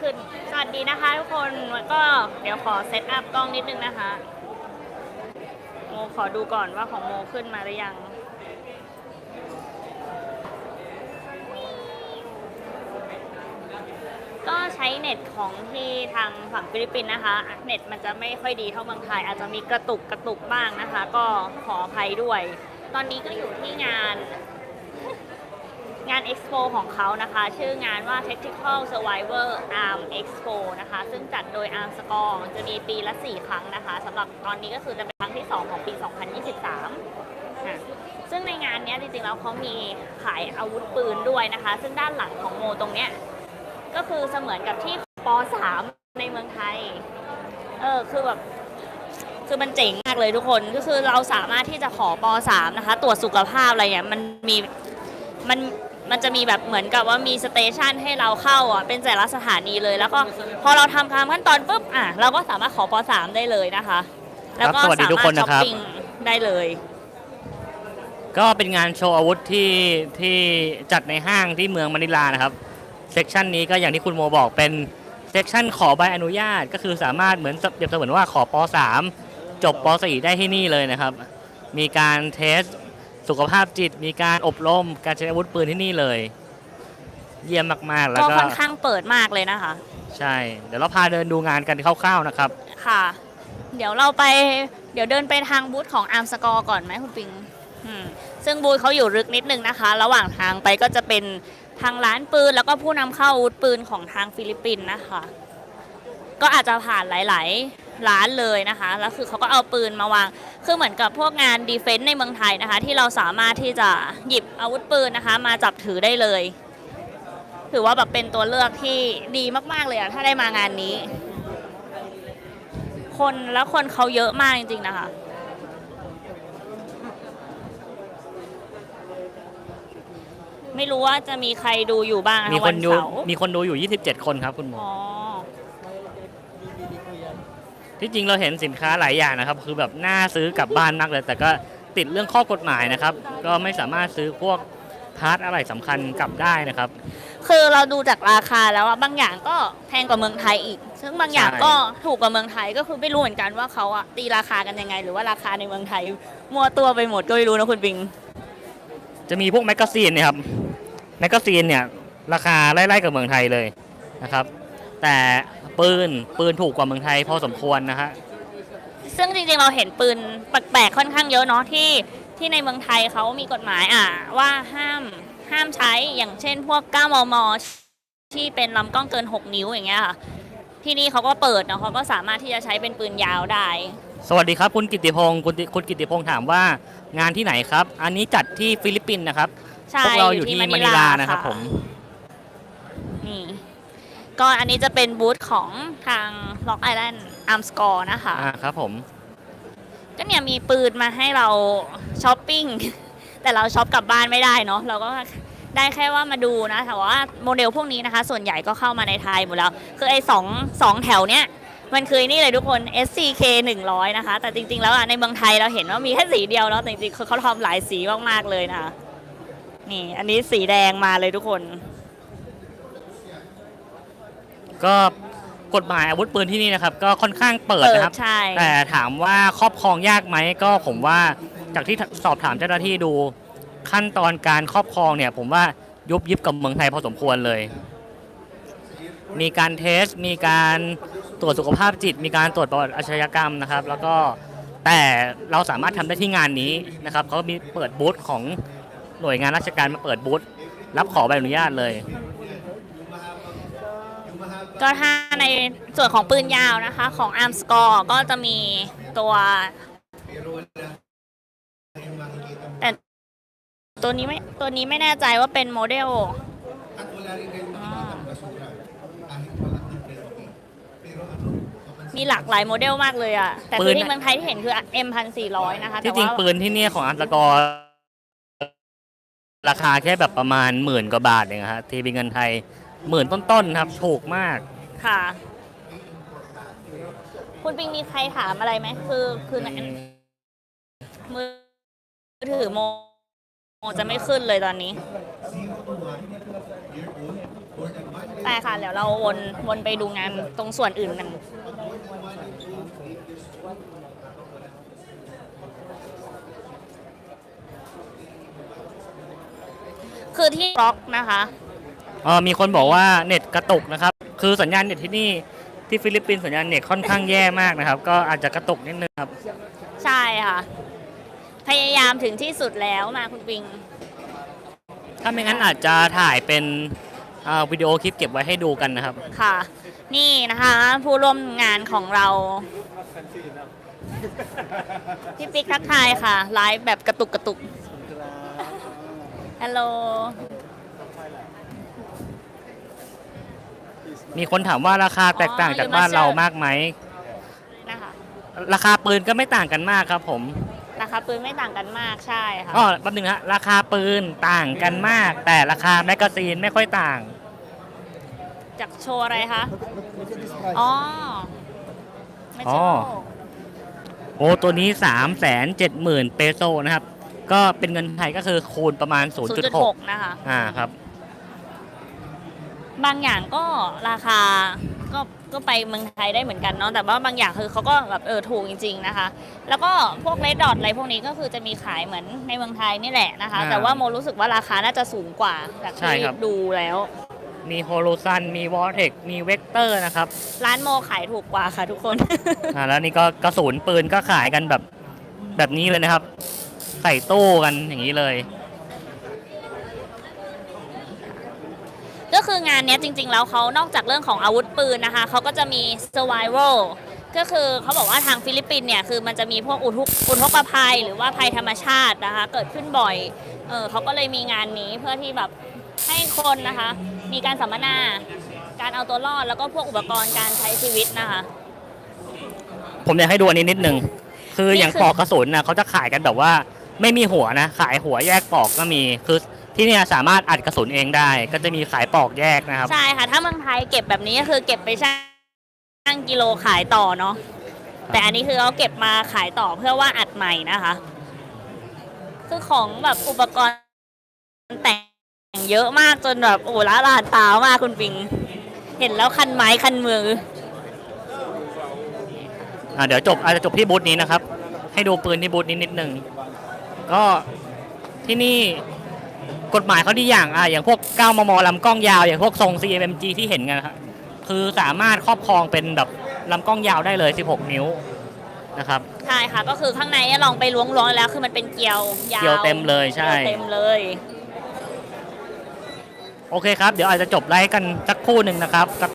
ขึ้น สวัสดีนะคะทุกคนแล้วก็เดี๋ยวขอเซตอัพกล้องนิดนึงนะคะ โมขอดูก่อนว่าของโมขึ้นมาหรือยังก็ใช้เน็ตของที่ทางฝั่งฟิลิปปินส์นะคะ เน็ตมันจะไม่ค่อยดีเท่าเมืองไทย อาจจะมีกระตุกกระตุกบ้างนะคะ ก็ขออภัยด้วย ตอนนี้ก็อยู่ที่งาน งาน Expo ของเขานะคะ ชื่องานว่า Tactical Survivor Arm Expo นะคะ ซึ่งจัดโดย Arm Score จะมีปีละ 4 ครั้งนะคะสำหรับตอนนี้ก็คือจะเป็นครั้งที่ 2 ของปี 2023อะซึ่งในงานนี้จริงๆแล้วเขามีขายอาวุธปืนด้วยนะคะ ซึ่งด้านหลังของโมตรงเนี้ยก็คือเสมือนกับที่ป .3 ในเมืองไทย เออคือแบบคือมันเจ๋งมากเลยทุกคนก็คือเราสามารถที่จะขอป .3 นะคะ ตรวจสุขภาพอะไรเนี่ยมันมีมัน มันจะมีแบบเหมือนกับว่ามีสเตชันให้เราเข้าอะเป็นแต่ละสถานีเลย แล้วก็พอเราทำตามขั้นตอนปุ๊บอะเราก็สามารถขอป .3 ได้เลยนะคะ แล้วก็สวัสดีสาทุกมารคถนช้นะอปครับปิ้งได้เลย ก็เป็นงานโชว์อาวุธที่ที่จัดในห้างที่เมืองมะนิลานะครับเซกชันนี้ก็อย่างที่คุณโมบอกเป็นเซกชันขอใบอนุญาตก็คือสามารถเหมือนเปรียบเสมือนว่าขอป .3 จบป .4 ได้ที่นี่เลยนะครับ มีการเทส สุขภาพจิตมีการอบรมการใช้อาวุธปืนที่นี่เลย เยี่ยมมากๆแล้วก็ก็ค่อนข้างเปิดมากเลยนะคะ ใช่ เดี๋ยวเราพาเดินดูงานกันคร่าวๆนะครับ ค่ะ เดี๋ยวเราไปเดี๋ยวเดินไปทางบูธของอาร์มสกอร์ก่อนไหมคุณปิงอืมซึ่งบูธเขาอยู่ลึกนิดนึงนะคะ ระหว่างทางไปก็จะเป็นทางร้านปืนแล้วก็ผู้นำเข้าอาวุธปืนของทางฟิลิปปินส์นะคะ ก็อาจจะผ่านหลายๆ ร้านเลยนะคะ แล้วคือเขาก็เอาปืนมาวาง คือเหมือนกับพวกงานดีเฟนต์ในเมืองไทยนะคะ ที่เราสามารถที่จะหยิบอาวุธปืนนะคะ มาจับถือได้เลย ถือว่าแบบเป็นตัวเลือกที่ดีมากๆเลยอะถ้าได้มางานนี้ คนแล้วคนเขาเยอะมากจริงๆนะคะไม่รู้ว่าจะมีใครดูอยู่บ้างะะมีคนดูวัเสาร์มีคนดูอยู่ 27 คนครับคุณโมอ๋อ ที่จริงเราเห็นสินค้าหลายอย่างนะครับ คือแบบน่าซื้อกลับบ้านมากเลย แต่ก็ติดเรื่องข้อกฎหมายนะครับ ก็ไม่สามารถซื้อพวกพาร์ทอะไรสำคัญกลับได้นะครับ คือเราดูจากราคาแล้วอะบางอย่างก็แพงกว่าเมืองไทยอีก ซึ่งบางอย่างใช่ ก็ถูกกว่าเมืองไทยก็คือไม่รู้เหมือนกันว่าเขาอะตีราคากันยังไง หรือว่าราคาในเมืองไทย มั่วตัวไปหมดก็ไม่รู้นะคุณบิง จะมีพวกแมกกาซีนเนี่ยครับแมกกาซีนเนี่ยราคาไล่ๆกับเมืองไทยเลยนะครับ แต่ปืนปืนถูกกว่าเมืองไทยพอสมควรนะฮะซึ่งจริงๆเราเห็นปืนแปลกๆค่อนข้างเยอะเนาะที่ที่ในเมืองไทยเขามีกฎหมายอะว่าห้ามห้ามใช้อย่างเช่น พวก 9 มม ที่เป็นลำกล้องเกิน 6 นิ้วอย่างเงี้ยค่ะที่นี่เขาก็เปิดเนาะเขาก็สามารถที่จะใช้เป็นปืนยาวได้ สวัสดีครับคุณกิติพงศ์คุณติคุณกิติพงศ์ถามว่างานที่ไหนครับ อันนี้จัดที่ฟิลิปปินส์นะครับใช่พวกเราอยู่ที่มะนิลานะครับผมนี่ ก็อันนี้จะเป็นบูธของทาง Lock Island Arm Score นะคะ อ่าครับผม ก็เนี่ยมีปืนมาให้เราช้อปปิ้ง แต่เราช็อปกลับบ้านไม่ได้เนาะเราก็ได้แค่ว่ามาดูนะแต่ว่าโมเดลพวกนี้นะคะ ส่วนใหญ่ก็เข้ามาในไทยหมดแล้ว คือไอ้สองสองแถวเนี้ยมันคือนี่เลยทุกคน SCK 100 นะคะ แต่จริง ๆ แล้วอะในเมืองไทยเราเห็นว่ามีแค่สีเดียวเนาะแต่จริงๆคือเขาทำหลายสีมากๆเลยนะคะนี่ อันนี้สีแดงมาเลยทุกคน ก็กฎหมายอาวุธปืนที่นี่นะครับ ก็ค่อนข้างเปิดนะครับใช่ แต่ถามว่าครอบครองยากไหมก็ผมว่าจากที่สอบถามเจ้าหน้าที่ดูขั้นตอนการครอบครองเนี่ย ผมว่ายุบยิบกับเมืองไทยพอสมควรเลย มีการเทส มีการตรวจสุขภาพจิต มีการตรวจประวัติอาชญากรรมนะครับ แล้วก็แต่เราสามารถทำได้ที่งานนี้นะครับเขามีเปิดบูธของหน่วยงานราชการมาเปิดบูธรับขอใบอนุญาตเลย ก็ถ้าในส่วนของปืนยาวนะคะ ของ Arm Score ก็จะมีตัวแต่ตัวนี้ไม่ตัวนี้ไม่แน่ใจว่าเป็นโมเดลอ่ามีหลากหลายโมเดลมากเลยอะแต่ปืคือนที่เมืองไทยที่เห็นคือ M 1 4 0 0นะคะ ที่แต่จริงว่าปืนที่เนี่ยของอันตกร ราคาแค่แบบประมาณหมื่นกว่าบาทเองครับทีเป็นเงินไทย หมื่นต้นๆครับ ถูกมาก ค่ะ คุณปิงมีใครถามอะไรไหมคือคือในมือถือโมโมจะไม่ขึ้นเลยตอนนี้ได้ค่ะเดี๋ยวเราวนวนไปดูงานตรงส่วนอื่นกันคือที่บล็อกนะคะ เออมีคนบอกว่าเน็ตกระตุกนะครับ คือสัญญาณเน็ตที่นี่ที่ฟิลิปปินส์สัญญาณเน็ตค่อนข้างแย่มากนะครับ ก็อาจจะกระตุกนิดนึงครับ ใช่ค่ะ พยายามถึงที่สุดแล้วมาคุณปิง ถ้าไม่งั้นอาจจะถ่ายเป็นอ่าวิดีโอคลิปเก็บไว้ให้ดูกันนะครับ ค่ะ นี่นะคะ ผู้ร่วมงานของเรา พี่ปิ๊กทักทายค่ะ ไลฟ์แบบกระตุกกระตุกฮัลโหล มีคนถามว่าราคาแตกต่างจากบ้านเรามากไหมนะคะราคาปืนก็ไม่ต่างกันมากครับผมราคาปืนไม่ต่างกันมากใช่ค่ะอ๋อแป๊บนึงฮะราคาปืนต่างกันมาก แต่ราคาแมกกาซีนไม่ค่อยต่าง จากโชว์อะไรคะ Look at this price. อ๋อไม่อ๋ใช่อโอ้ตัวนี้3 7 0 0 0 0เปโซนะครับ ก็เป็นเงินไทยก็คือคูณประมาณศูนย์จุดหก0.6 นะคะอ่าครับ บางอย่างก็ราคาก็ก็ไปเมืองไทยได้เหมือนกันเนาะแต่ว่าบางอย่างคือเขาก็แบบเออถูกจริง ๆนะคะ แล้วก็พวกเลดดอทอะไรพวกนี้ก็คือจะมีขายเหมือนในเมืองไทยนี่แหละนะคะ อ่าแต่ว่าโมรู้สึกว่าราคาน่าจะสูงกว่าจากใช่ที่ครับ ดูแล้ว มีโฮโลซันมีวอร์เทกมีเวกเตอร์นะครับ ร้านโมขายถูกกว่าค่ะทุกคน อ่าแล้วนี่ก็กระสุนปืนก็ขายกันแบบแบบนี้เลยนะครับ ใส่ตู้กันอย่างนี้เลย ก็คืองานเนี้ยจริง ๆ แล้วเขานอกจากเรื่องของอาวุธปืนนะคะเขาก็จะมี survival ก็คือเขาบอกว่าทางฟิลิปปินส์เนี่ยคือมันจะมีพวกอุทกอุทกภัยหรือว่าภัยธรรมชาตินะคะเกิดขึ้นบ่อยเออเขาก็เลยมีงานนี้เพื่อที่แบบให้คนนะคะ มีการสัมมนา การเอาตัวรอดแล้วก็พวกอุปกรณ์การใช้ชีวิตนะคะ ผมอยากให้ดูอันนี้นิดนึง คือนี่อย่างคือปอกกระสุนนะเขาจะขายกันแบบว่า ไม่มีหัวนะ ขายหัวแยกปอกก็มี คือ ที่เนี่ยสามารถอัดกระสุนเองได้ ก็จะมีขายปอกแยกนะครับ ใช่ค่ะ ถ้าเมืองไทยเก็บแบบนี้ก็คือเก็บไปชั่งกิโลขายต่อเนาะแต่อันนี้คือเขาเก็บมาขายต่อเพื่อว่าอัดใหม่นะคะ คือของแบบอุปกรณ์แต่งเยอะมากจนแบบโอ้ละลานตามากคุณปิง เห็นแล้วคันไม้คันมืออ่าเดี๋ยวจบอาจจะจบที่บูธนี้นะครับ ให้ดูปืนที่บูธนี้นิดนึงก็ที่นี่ กฎหมายเขาดีอย่างอะอย่างพวก 9 มมลำกล้องยาว อย่างพวกทรง CMMG ที่เห็นกันนะครับคือสามารถครอบครองเป็นแบบลำกล้องยาวได้เลย 16 นิ้วนะครับ ใช่ค่ะ ก็คือข้างในเนี่ยลองไปล้วงๆแล้ว คือมันเป็นเกลียวยาวเกลียวเต็มเลยใช่ กลีวเต็มเลย โอเคครับ เดี๋ยวอาจจะจบไลฟ์กันสักครู่หนึ่งนะครับ